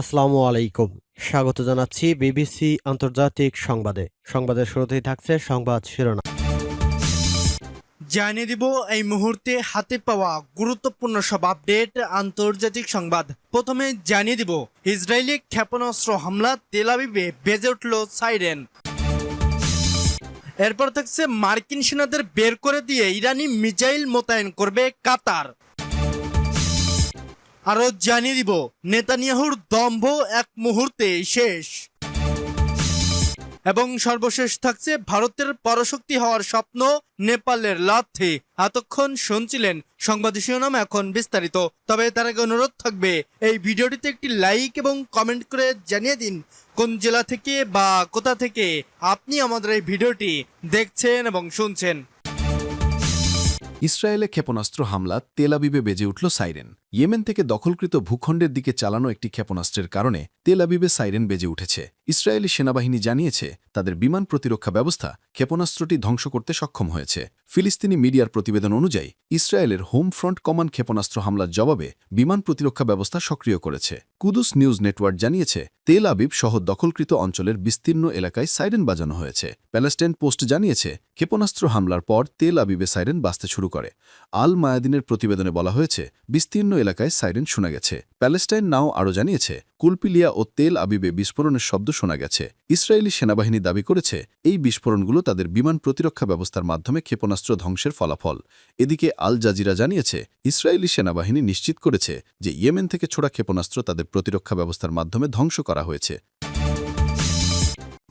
আসসালামু আলাইকুম। স্বাগত জানাচ্ছি বিবিসি আন্তর্জাতিক সংবাদে। সংবাদের শুরুতেই থাকছে সংবাদ শিরোনাম। জানিয়ে দিব এই মুহূর্তে হাতে পাওয়া গুরুত্বপূর্ণ সব আপডেট আন্তর্জাতিক সংবাদ। প্রথমে জানিয়ে দিব, ইসরায়েলি ক্ষেপণাস্ত্র হামলা তেলাবিবে বেজে উঠল সাইরেন। এরপর থাকছে মার্কিন সেনাদের বের করে দিয়ে ইরানি মিজাইল মোতায়েন করবে কাতার। আরও জানিয়ে দিব, নেতানিয়াহুর দম্ভ এক মুহূর্তে শেষ। এবং সর্বশেষ থাকছে ভারতের পরশক্তি হওয়ার স্বপ্ন, নেপালের লাথে। এতক্ষণ শুনছিলেন সংবাদ শিরোনাম এখন বিস্তারিত। তবে তার আগে অনুরোধ থাকবে, এই ভিডিওটিতে একটি লাইক এবং কমেন্ট করে জানিয়ে দিন, কোন জেলা থেকে বা কোথা থেকে আপনি আমাদের এই ভিডিওটি দেখছেন এবং শুনছেন। ইসরায়েলে ক্ষেপণাস্ত্র হামলা, তেল আবিবে বেজে উঠল সাইরেন। ইয়েমেন থেকে দখলকৃত ভূখণ্ডের দিকে চালানো একটি ক্ষেপণাস্ত্রের কারণে তেল আবিবে সাইরেন বেজে উঠেছে। ইসরায়েলি সেনাবাহিনী জানিয়েছে, তাদের বিমান প্রতিরক্ষা ব্যবস্থা ক্ষেপণাস্ত্রটি ধ্বংস করতে সক্ষম হয়েছে। ফিলিস্তিনি মিডিয়ার প্রতিবেদন অনুযায়ী, ইসরায়েলের হোম ফ্রন্ট কমান্ড ক্ষেপণাস্ত্র হামলার জবাবে বিমান প্রতিরক্ষা ব্যবস্থা সক্রিয় করেছে। কুদুস নিউজ নেটওয়ার্ক জানিয়েছে, তেল আবিব সহ দখলকৃত অঞ্চলের বিস্তীর্ণ এলাকায় সাইরেন বাজানো হয়েছে। প্যালেস্টাইন পোস্ট জানিয়েছে, ক্ষেপণাস্ত্র হামলার পর তেল আবিবে সাইরেন বাঁচতে শুরু করে। আল মায়াদিনের প্রতিবেদনে বলা হয়েছে, বিস্তীর্ণ এলাকায় সাইরেন শোনা গেছে। প্যালেস্টাইন নাও আরও জানিয়েছে, কুলপিলিয়া ও তেল আবিবে বিস্ফোরণের শব্দ শোনা গেছে। ইসরায়েলি সেনাবাহিনী দাবি করেছে, এই বিস্ফোরণগুলো তাদের বিমান প্রতিরক্ষা ব্যবস্থার মাধ্যমে ক্ষেপণাস্ত্র ধ্বংসের ফলাফল। এদিকে আল জাজিরা জানিয়েছে, ইসরায়েলি সেনাবাহিনী নিশ্চিত করেছে যে ইয়েমেন থেকে ছোড়া ক্ষেপণাস্ত্র তাদের প্রতিরক্ষা ব্যবস্থার মাধ্যমে ধ্বংস করা হয়েছে।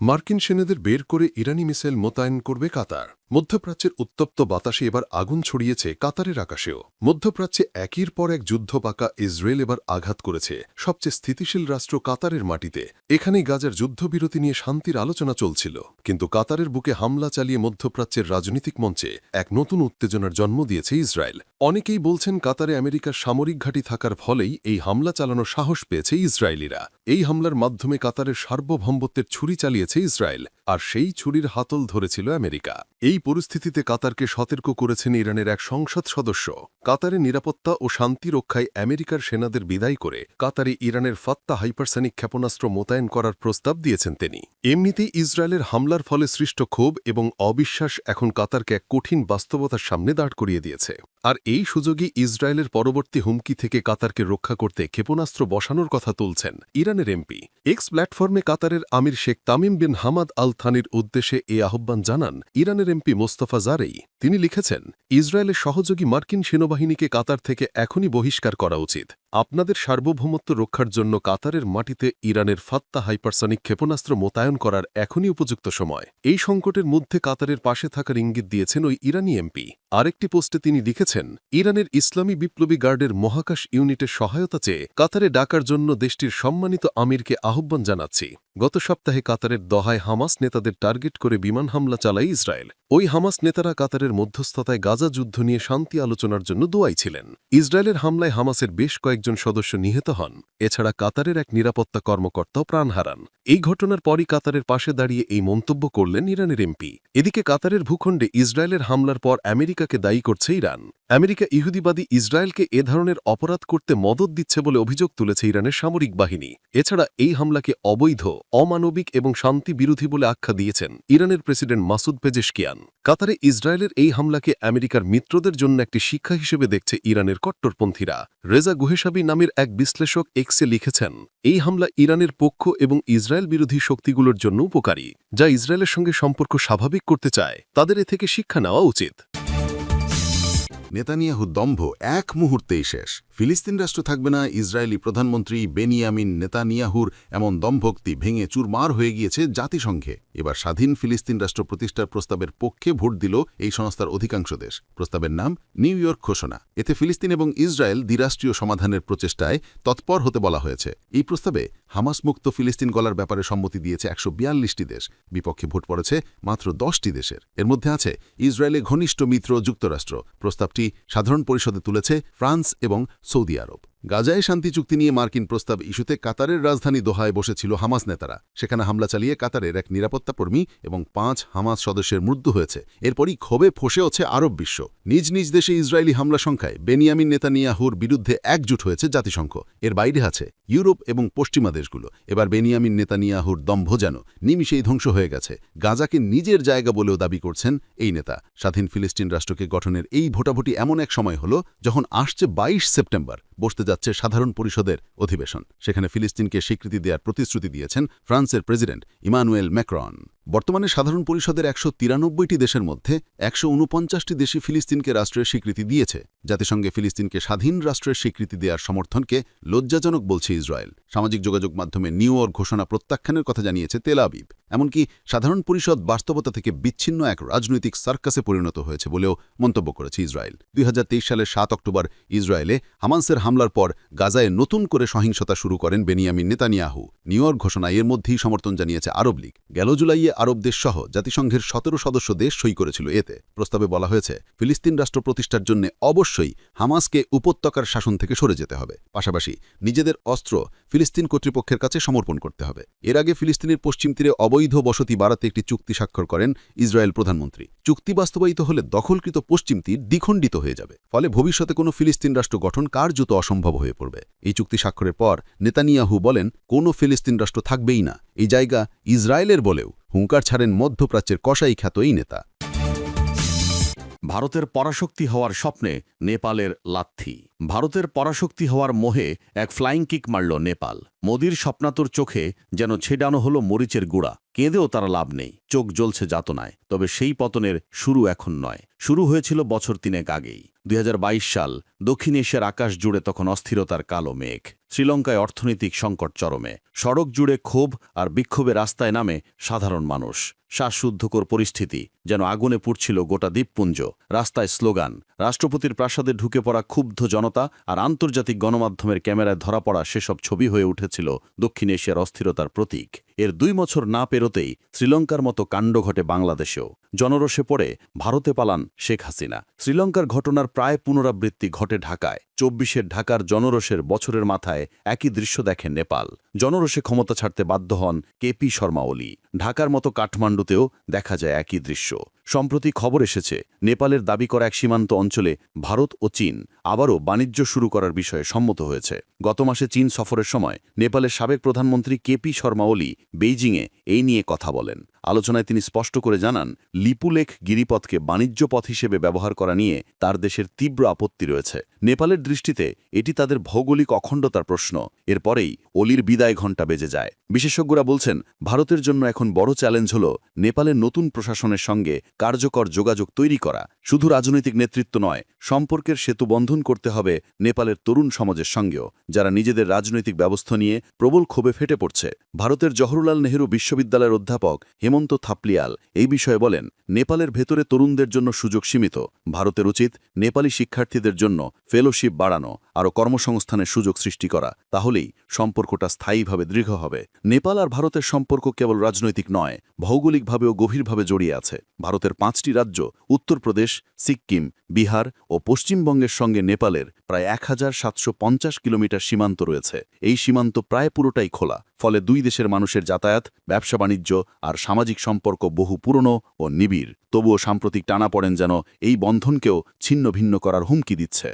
মার্কিন সেনাদের বের করে ইরানি মিসাইল মোতায়েন করবে কাতার। মধ্যপ্রাচ্যের উত্তপ্ত বাতাসে এবার আগুন ছড়িয়েছে কাতারের আকাশেও। মধ্যপ্রাচ্যে একের পর এক যুদ্ধ পাকা ইসরায়েল এবার আঘাত করেছে, সবচেয়ে স্থিতিশীল রাষ্ট্র কাতারের মাটিতে। এখানেই গাজার যুদ্ধবিরতি নিয়ে শান্তির আলোচনা চলছিল, কিন্তু কাতারের বুকে হামলা চালিয়ে মধ্যপ্রাচ্যের রাজনৈতিক মঞ্চে এক নতুন উত্তেজনার জন্ম দিয়েছে ইসরায়েল। অনেকেই বলছেন কাতারে আমেরিকার সামরিক ঘাঁটি থাকার ফলেই এই হামলা চালানোর সাহস পেয়েছে ইসরায়েলিরা। এই হামলার মাধ্যমে কাতারের সার্বভৌমত্বের ছুরি চালিয়েছে ইসরায়েল আর সেই ছুরির হাতল ধরেছিল আমেরিকা। এই পরিস্থিতিতে কাতারকে সতর্ক করেছেন ইরানের এক সংসদ সদস্য। কাতারের নিরাপত্তা ও শান্তি রক্ষায় আমেরিকার সেনাদের বিদায় করে কাতারে ইরানের ফাত্তা হাইপারসনিক ক্ষেপণাস্ত্র মোতায়েন করার প্রস্তাব দিয়েছেন তিনি। এমনিতেই ইসরায়েলের হামলার ফলে সৃষ্ট ক্ষোভ এবং অবিশ্বাস এখন কাতারকে এক কঠিন বাস্তবতার সামনে দাঁড় করিয়ে দিয়েছে। আর এই সুযোগই ইসরায়েলের পরবর্তী হুমকি থেকে কাতারকে রক্ষা করতে ক্ষেপণাস্ত্র বসানোর কথা তুলছেন ইরানের এমপি। এক্স প্ল্যাটফর্মে কাতারের আমির Sheikh Tamim bin Hamad Al থানির উদ্দেশ্যে এ আহ্বান জানান ইরানের এমপি মোস্তফা জারেই। তিনি লিখেছেন, ইসরায়েলের সহযোগী মার্কিন সেনাবাহিনীকে কাতার থেকে এখনই বহিষ্কার করা উচিত। আপনাদের সার্বভৌমত্ব রক্ষার জন্য কাতারের মাটিতে ইরানের ফাত্তা হাইপারসনিক ক্ষেপণাস্ত্র মোতায়েন করার এখনই উপযুক্ত সময়। এই সংকটের মধ্যে কাতারের পাশে থাকার ইঙ্গিত দিয়েছেন ওই ইরানি এমপি। আরেকটি পোস্টে তিনি লিখেছেন, ইরানের ইসলামী বিপ্লবী গার্ডের মহাকাশ ইউনিটের সহায়তা চেয়ে কাতারে ডাকার জন্য দেশটির সম্মানিত আমিরকে আহ্বান জানাচ্ছি। গত সপ্তাহে কাতারের দহায় হামাস নেতাদের টার্গেট করে বিমান হামলা চালায় ইসরায়েল। ওই হামাস নেতারা কাতারের মধ্যস্থতায় গাজা যুদ্ধ নিয়ে শান্তি আলোচনার জন্য দোয়াই ছিলেন। ইসরায়েলের হামলায় হামাসের বেশ কয়েকজন সদস্য নিহত হন। এছাড়া কাতারের এক নিরাপত্তা কর্মকর্তাও প্রাণ হারান। এই ঘটনার পরই কাতারের পাশে দাঁড়িয়ে এই মন্তব্য করলেন ইরানের এমপি। এদিকে কাতারের ভূখণ্ডে ইসরায়েলের হামলার পর আমেরিকাকে দায়ী করছে ইরান। আমেরিকা ইহুদিবাদী ইসরায়েলকে এ ধরনের অপরাধ করতে মদত দিচ্ছে বলে অভিযোগ তুলেছে ইরানের সামরিক বাহিনী। এছাড়া এই হামলাকে অবৈধ, অমানবিক এবং শান্তি বিরোধী বলে আখ্যা দিয়েছেন ইরানের প্রেসিডেন্ট মাসুদ পেজেশকিয়ান। কাতারে ইসরায়েলের এই হামলাকে আমেরিকার মিত্রদের জন্য একটি শিক্ষা হিসেবে দেখছে ইরানের কট্টরপন্থীরা। রেজা গুহেসাবি নামের এক বিশ্লেষক এক্সে লিখেছেন, এই হামলা ইরানের পক্ষ এবং ইসরায়েল বিরোধী শক্তিগুলোর জন্য উপকারী, যা ইসরায়েলের সঙ্গে সম্পর্ক স্বাভাবিক করতে চায়, তাদের এ থেকে শিক্ষা নেওয়া উচিত। নেতানিয়াহু দম্ভ এক মুহূর্তেই শেষ। ফিলিস্তিন রাষ্ট্র থাকবে না, ইসরায়েলি প্রধানমন্ত্রী বেনিয়ামিন নেতানিয়াহুর এমন দম্ভক্তি ভেঙে চুরমার হয়ে গিয়েছে জাতিসংঘে। এবার স্বাধীন ফিলিস্তিন রাষ্ট্র প্রতিষ্ঠার প্রস্তাবের পক্ষে ভোট দিল এই সংস্থার অধিকাংশ দেশ। প্রস্তাবের নাম নিউ ইয়র্ক ঘোষণা। এতে ফিলিস্তিন এবং ইসরায়েল দ্বিরাষ্ট্রীয় সমাধানের প্রচেষ্টায় তৎপর হতে বলা হয়েছে। এই প্রস্তাবে হামাস মুক্ত ফিলিস্তিন গলার ব্যাপারে সম্মতি দিয়েছে একশো বিয়াল্লিশটি দেশ। বিপক্ষে ভোট পড়েছে মাত্র দশটি দেশের। এর মধ্যে আছে ইসরায়েলের ঘনিষ্ঠ মিত্র যুক্তরাষ্ট্র। প্রস্তাবটি সাধারণ পরিষদে তুলেছে ফ্রান্স এবং সৌদি আরব। গাজায় শান্তি চুক্তি নিয়ে মার্কিন প্রস্তাব ইস্যুতে কাতারের রাজধানী দোহায় বসেছিল হামাস নেতারা। সেখানে হামলা চালিয়ে কাতারের এক নিরাপত্তাকর্মী এবং পাঁচ হামাস সদস্যের মৃত্যু হয়েছে। এরপরই ক্ষোভে ফসে ফসেওছে আরব বিশ্ব। নিজ নিজ দেশে ইসরায়েলি হামলা সংখ্যায় বেনিয়ামিন নেতানিয়াহুর বিরুদ্ধে একজুট হয়েছে জাতিসংঘ। এর বাইরে আছে ইউরোপ এবং পশ্চিমা দেশগুলো। এবার বেনিয়ামিন নেতানিয়াহুর দম্ভ যেন নিমিষেই ধ্বংস হয়ে গেছে। গাজাকে নিজের জায়গা বলেও দাবি করছেন এই নেতা। স্বাধীন ফিলিস্তিন রাষ্ট্রকে গঠনের এই ভোটাভুটি এমন এক সময় হল যখন আসছে ২২ সেপ্টেম্বর। বসতে যাচ্ছে সাধারণ পরিষদের অধিবেশন। সেখানে ফিলিস্তিনকে স্বীকৃতি দেওয়ার প্রতিশ্রুতি দিয়েছেন ফ্রান্সের প্রেসিডেন্ট ইমানুয়েল ম্যাক্রন। বর্তমানে সাধারণ পরিষদের একশো তিরানব্বইটি দেশের মধ্যে একশো উনপঞ্চাশটি দেশই ফিলিস্তিনকে রাষ্ট্রের স্বীকৃতি দিয়েছে। জাতিসংঘে ফিলিস্তিনকে স্বাধীন রাষ্ট্রের স্বীকৃতি দেওয়ার সমর্থনকে লজ্জাজনক বলছে ইসরায়েল। সামাজিক যোগাযোগ মাধ্যমে নিউ ইয়র্ক ঘোষণা প্রত্যাখ্যানের কথা জানিয়েছে তেল আবিব। এমনকি সাধারণ পরিষদ বাস্তবতা থেকে বিচ্ছিন্ন এক রাজনৈতিক সার্কাসে পরিণত হয়েছে বলেও মন্তব্য করেছে ইসরায়েল। দুই হাজার তেইশ সালের সাত অক্টোবর ইসরায়েলে হামান্সের হামলার পর গাজায় নতুন করে সহিংসতা শুরু করেন বেনিয়ামিন নেতানিয়াহু। নিউ ইয়র্ক ঘোষণা এর মধ্যেই সমর্থন জানিয়েছে আরব লীগ। গেল জুলাইয়ে আরব দেশ সহ জাতিসংঘের সতেরো সদস্য দেশ সই করেছিল এতে। প্রস্তাবে বলা হয়েছে, ফিলিস্তিন রাষ্ট্র প্রতিষ্ঠার জন্য অবশ্যই হামাসকে উপত্যকার শাসন থেকে সরে যেতে হবে। পাশাপাশি নিজেদের অস্ত্র ফিলিস্তিন কর্তৃপক্ষের কাছে সমর্পণ করতে হবে। এর আগে ফিলিস্তিনের পশ্চিম তীরে অবৈধ বসতি বাড়াতে একটি চুক্তি স্বাক্ষর করেন ইসরায়েল প্রধানমন্ত্রী। চুক্তি বাস্তবায়িত হলে দখলকৃত পশ্চিম তীর দ্বিখণ্ডিত হয়ে যাবে। ফলে ভবিষ্যতে কোনো ফিলিস্তিন রাষ্ট্র গঠন কার্যত অসম্ভব হয়ে পড়বে? এই চুক্তি স্বাক্ষরের পর নেতানিয়াহু বলেন, কোনো ফিলিস্তিন রাষ্ট্র থাকবেই না। এই জায়গা ইসরায়েলের বলেও হুঙ্কার ছাড়েন মধ্যপ্রাচ্যের কষাই খ্যাত এই নেতা। ভারতের পরাশক্তি হওয়ার স্বপ্নে নেপালের লাথি ভারতের পরাশক্তি হওয়ার মোহে এক ফ্লাইং কিক মারল নেপাল। মোদির স্বপ্নাতুর চোখে যেন ছেডানো হলো মরিচের গুড়া। কেঁদেও তারা লাভ নেই। চোখ জ্বলছে যাতনায়। তবে সেই পতনের শুরু এখন নয়। শুরু হয়েছিল বছর তিনেক আগেই। দুই হাজার বাইশ সাল দক্ষিণ এশিয়ার আকাশ জুড়ে তখন অস্থিরতার কালো মেঘ। শ্রীলঙ্কায় অর্থনৈতিক সংকট চরমে। সড়ক জুড়ে ক্ষোভ আর বিক্ষোভে রাস্তায় নামে সাধারণ মানুষ। শ্বাসশুদ্ধকর পরিস্থিতি যেন আগুনে পুড়ছিল গোটা দ্বীপপুঞ্জ। রাস্তায় স্লোগান, রাষ্ট্রপতির প্রাসাদে ঢুকে পড়া ক্ষুব্ধ জনতা আর আন্তর্জাতিক গণমাধ্যমের ক্যামেরায় ধরা পড়া সেসব ছবি হয়ে উঠেছিল দক্ষিণ এশিয়ার অস্থিরতার প্রতীক। এর দুই বছর না পেরোতেই শ্রীলঙ্কার মতো কাণ্ড ঘটে বাংলাদেশেও। জনরসে পড়ে ভারতে পালান শেখ হাসিনা। শ্রীলঙ্কার ঘটনার প্রায় পুনরাবৃত্তি ঘটে ঢাকায়। চব্বিশের ঢাকার জনরসের বছরের মাথায় একই দৃশ্য দেখেন নেপাল। জনরসে ক্ষমতা ছাড়তে বাধ্য হন কেপি শর্মা ওলি। ঢাকার মতো কাঠমান্ডুতেও দেখা যায় একই দৃশ্য। সম্প্রতি খবর এসেছে, নেপালের দাবি করা এক সীমান্ত অঞ্চলে ভারত ও চীন আবারও বাণিজ্য শুরু করার বিষয়ে সম্মত হয়েছে। গত মাসে চীন সফরের সময় নেপালের সাবেক প্রধানমন্ত্রী কেপি শর্মা ওলি বেইজিংয়ে এই নিয়ে কথা বলেন। আলোচনায় তিনি স্পষ্ট করে জানান লিপুলেখ গিরিপথকে বাণিজ্য পথ হিসেবে ব্যবহার করা নিয়ে তার দেশের তীব্র আপত্তি রয়েছে। নেপালের দৃষ্টিতে এটি তাদের ভৌগোলিক অখণ্ডতার প্রশ্ন। এরপরেই অলির বিদায় ঘণ্টা বেজে যায়। বিশেষজ্ঞরা বলছেন, ভারতের জন্য এখন বড় চ্যালেঞ্জ হল নেপালের নতুন প্রশাসনের সঙ্গে কার্যকর যোগাযোগ তৈরি করা। শুধু রাজনৈতিক নেতৃত্ব নয়, সম্পর্কের সেতু বন্ধন করতে হবে নেপালের তরুণ সমাজের সঙ্গেও, যারা নিজেদের রাজনৈতিক ব্যবস্থা নিয়ে প্রবল ক্ষোভে ফেটে পড়ছে। ভারতের জওহরলাল নেহরু বিশ্ববিদ্যালয়ের অধ্যাপক হেমন্ত থাপলিয়াল এই বিষয়ে বলেন, নেপালের ভেতরে তরুণদের জন্য সুযোগ সীমিত, ভারতের উচিত নেপালি শিক্ষার্থীদের জন্য ফেলোশিপ বাড়ানো। আরও কর্মসংস্থানের সুযোগ সৃষ্টি করা, তাহলেই সম্পর্কটা স্থায়ীভাবে দৃঢ় হবে। নেপাল আর ভারতের সম্পর্ক কেবল রাজনৈতিক নয়, ভৌগোলিকভাবেও গভীরভাবে জড়িয়ে আছে। ভারতের পাঁচটি রাজ্য, উত্তরপ্রদেশ সিক্কিম বিহার ও পশ্চিমবঙ্গের সঙ্গে নেপালের প্রায় এক কিলোমিটার সীমান্ত রয়েছে। এই সীমান্ত প্রায় পুরোটাই খোলা, ফলে দুই দেশের মানুষের যাতায়াত, ব্যবসা বাণিজ্য আর সামাজিক সম্পর্ক বহু পুরনো ও নিবিড়। তবুও সাম্প্রতিক টানা পড়েন যেন এই বন্ধনকেও ছিন্ন ভিন্ন করার হুমকি দিচ্ছে।